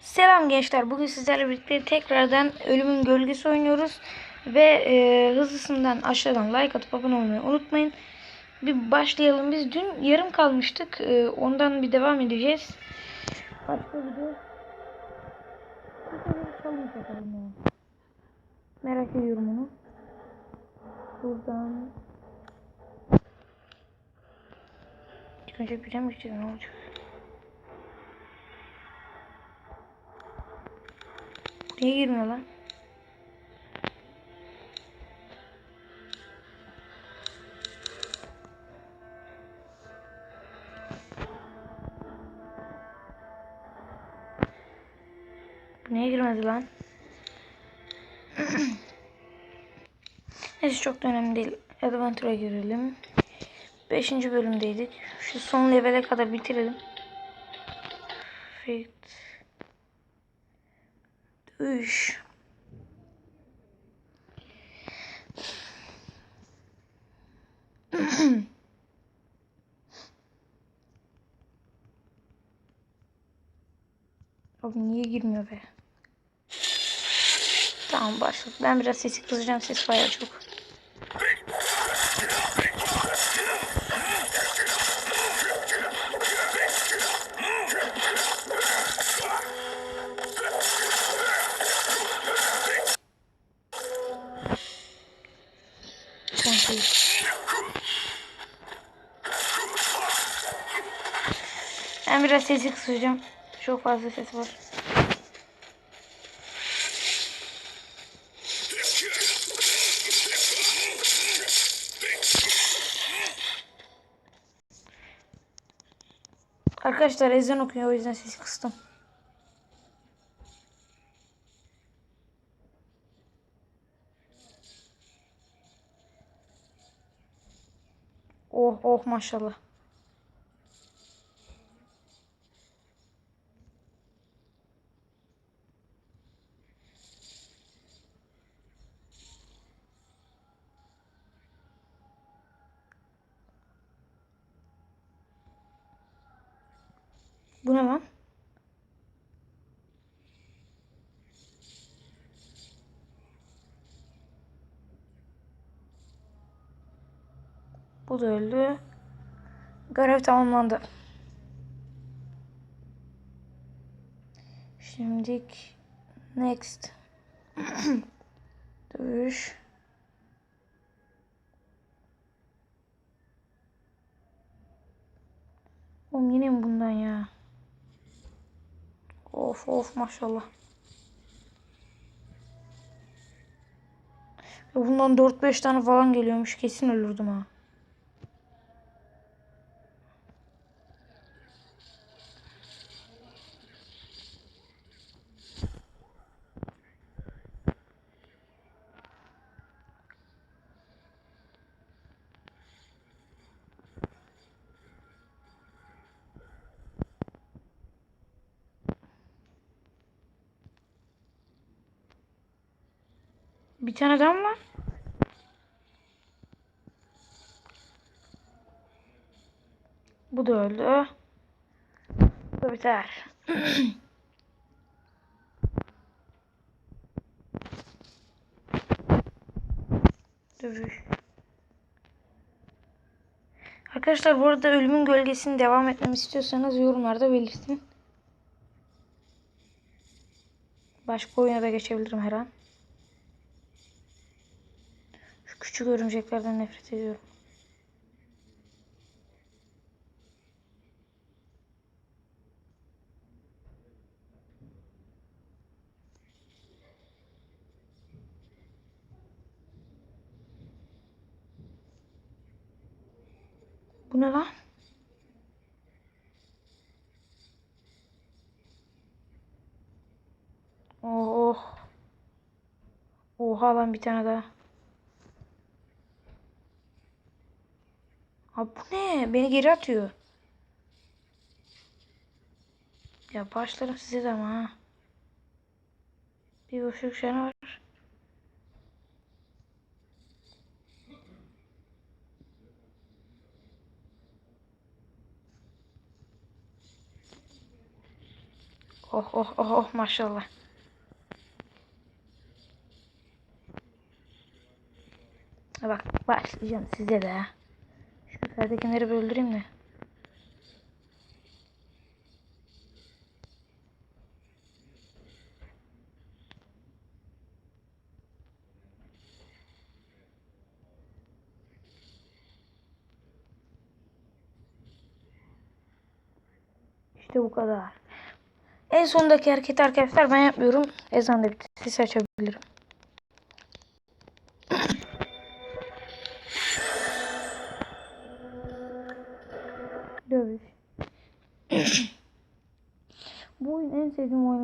Selam gençler. Bugün sizlerle birlikte tekrardan Ölümün Gölgesi oynuyoruz. Ve e, hızlısından aşağıdan like atıp abone olmayı unutmayın. Bir başlayalım. Biz dün yarım kalmıştık. E, ondan bir devam edeceğiz. Başka. Bir ya. Merak ediyorum onu. Buradan. Önce bir mi ne olacak? Niye girmiyor lan? Niye girmedi lan? Neyse çok da önemli değil. Adventure'a girelim. Beşinci bölümdeydik. Şu son levele kadar bitirelim. Fit. 3 Abi niye girmiyor be? Tamam başladık. Ben biraz sesi kızacağım. Ses bayağı çok. Ben biraz sesi kısacağım. Çok fazla ses var. Arkadaşlar ezan okuyor o yüzden sesi kıstım. Oh oh maşallah. Bu ne lan? Bu da öldü. Görev tamamlandı. Şimdilik next. Dövüş. Oğlum yine mi bundan ya? Of of maşallah. Bundan 4-5 tane falan geliyormuş. Kesin ölürdüm ha. Bir tane daha mı var? Bu da öldü. Bu da biter. Dövüş. Arkadaşlar bu arada ölümün gölgesini devam etmemi istiyorsanız yorumlarda belirtin. Başka oyuna da geçebilirim her an. Küçük örümceklerden nefret ediyorum. Bu ne lan? Oh. Oha lan bir tane daha. Abi bu ne? Beni geri atıyor. Ya başlarım size de ama ha. Bir boşluk şey var. oh oh oh oh maşallah. Ha Bak başlayacağım size de. Şu yukarıdakileri bir öldüreyim de. İşte bu kadar. En sondaki hareket arkadaşlar ben yapmıyorum. Ezan da bitti. Ses açabilirim.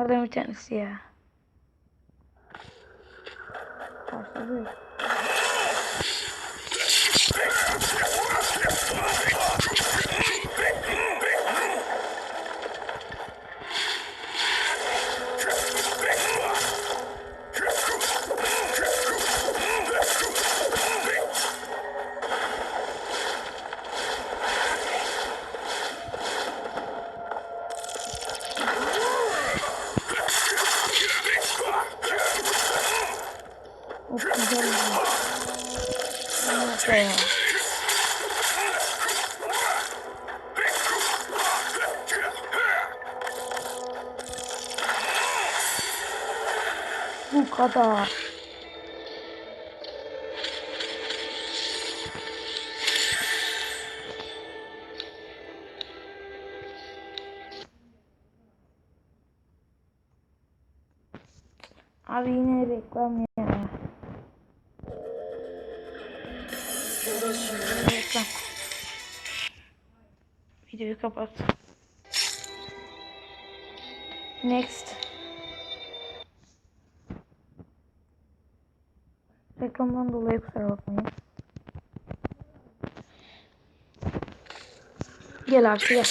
Oyunlardan bir tanesi ya. Başladı. Of güzel oldu. Ya. Bu kadar. Abi yine reklam. Videoyu kapat. Next. Reklamdan dolayı kusura bakmayın. Gel artık gel.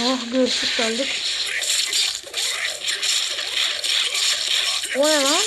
Oh görüşürüz kaldık. O ne lan?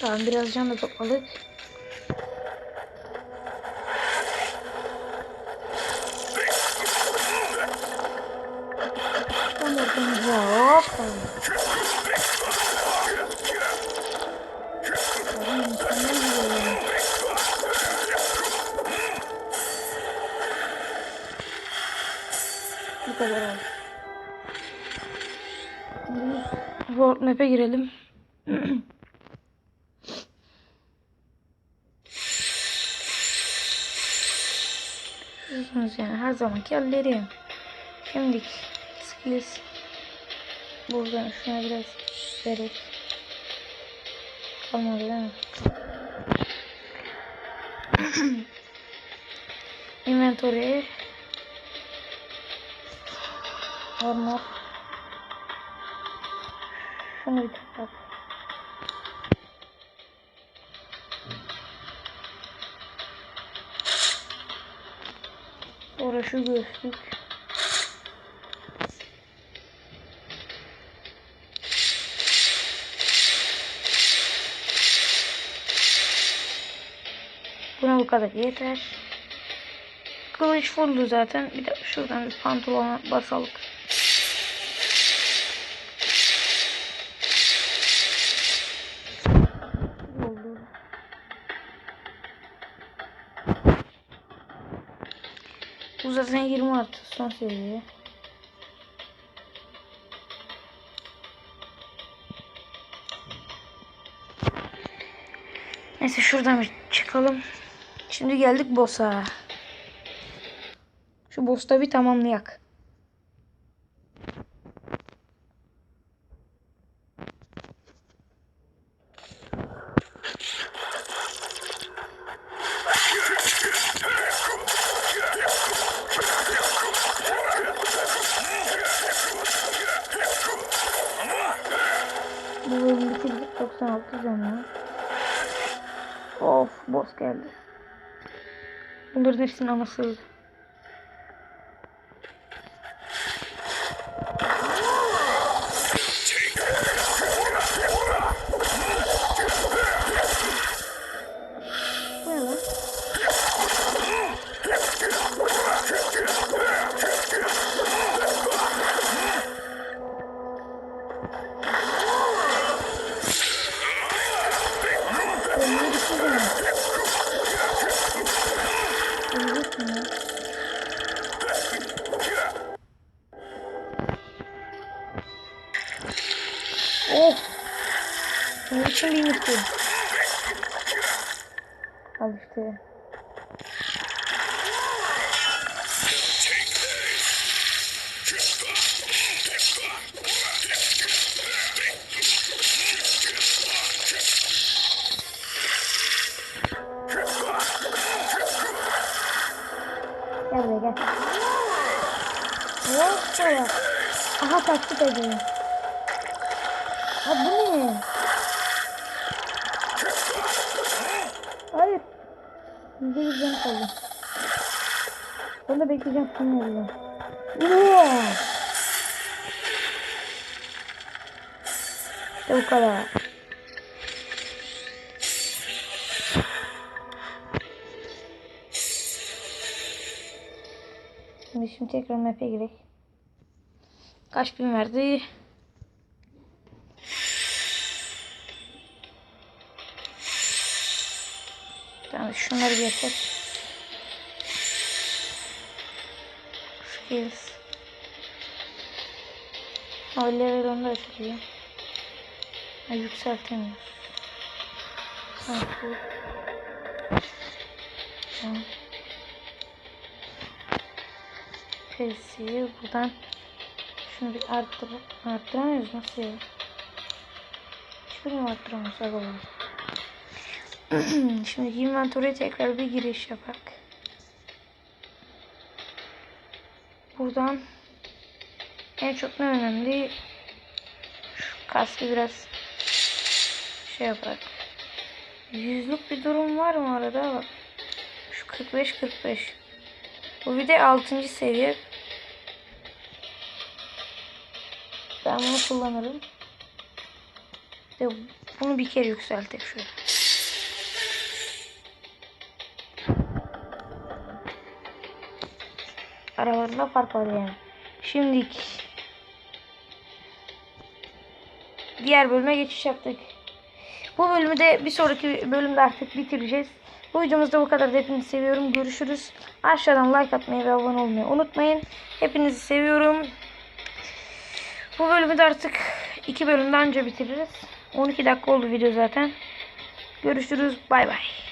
Tamam biraz can da topladık. Hop. Bu kadar. Şimdi World Map'e girelim. Biliyorsunuz yani her zamanki hallerim. Şimdi skills buradan şuna biraz vererek kalmadı değil mi? Inventory Armor Şunu bir tak. Sonra şu göğüslük. Buna bu kadar yeter. Kılıç fulldu zaten. Bir de şuradan bir pantolona basalım. Bu zaten 20 artı son seviye. Neyse şuradan bir çıkalım. Şimdi geldik boss'a. Şu boss'ta bir tamamlayak. Bu bölüm bitirdik 96 canlı. O Of boss geldi. Bunların hepsinin anası taktik ediyor. Ha bu ne? Hayır. Yüzde yüz canı kaldı. De bekleyeceğim şunu olacağım. Yeah. İşte bu kadar. Şimdi, şimdi tekrar map'e girek. Kaç bin verdi? Tamam şunları bir yapalım. Skills. O level onda açılıyor. Ha, yükseltemiyoruz. Tamam. Pesi'yi buradan şunu bir arttır arttıramıyoruz nasıl ya? Hiçbirini arttıramıyoruz bunu. Şimdi inventory'e tekrar bir giriş yapak. Buradan en çok ne önemli? Şu kaskı biraz şey yapak. Yüzlük bir durum var mı arada? Bak. Şu 45 45. Bu bir de 6. seviye. Ben bunu kullanırım. De bunu bir kere yükseltek şöyle. Aralarında fark var yani. Şimdilik diğer bölüme geçiş yaptık. Bu bölümü de bir sonraki bölümde artık bitireceğiz. Bu videomuzda bu kadar. Hepinizi seviyorum. Görüşürüz. Aşağıdan like atmayı ve abone olmayı unutmayın. Hepinizi seviyorum. Bu bölümü de artık iki bölümde anca bitiririz. 12 dakika oldu video zaten. Görüşürüz. Bay bay.